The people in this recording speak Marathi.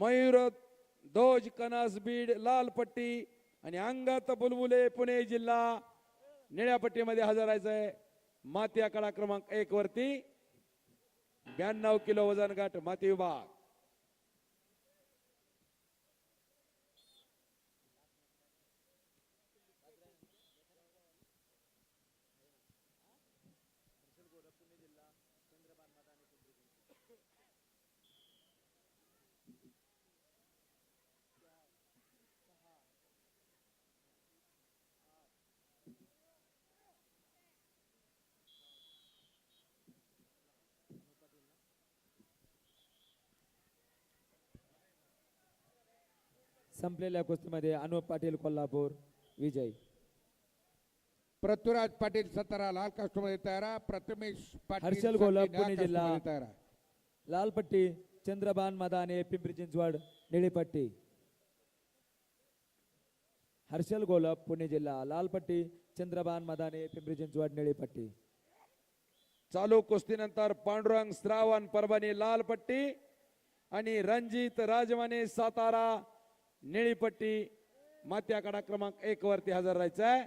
मयूर ध्वज कनास बीड लाल पट्टी आणि अंगात बुलबुले पुणे जिल्हा. निळ्या पट्टीमध्ये हजर आहे. माती आकडा क्रमांक एक वरती ब्याण्णव किलो वजन गाठ माती विभाग. संपलेल्या कुस्तीमध्ये अनुप पाटील कोल्हापूर विजयी पृथ्वीराज पाटील सतारा लाल कास्टमध्ये तयार. प्रथमेश पाटील हर्षल गोलप, पुणे जिल्हा. कास्टमध्ये तयार आहे. लाल पट्टी चंद्रबान मदाने पिंपरी चिंचवड निळी पट्टी हर्षल गोलप पुणे जिल्हा लाल पट्टी चंद्रबान मदाने पिंपरी चिंचवड निळी पट्टी चालू कुस्तीनंतर पांडुरंग श्रावण परभणी लाल पट्टी आणि रणजित राजमाने सातारा निळीपट्टी माती क्रमांक एक वरती हजर राहायचा आहे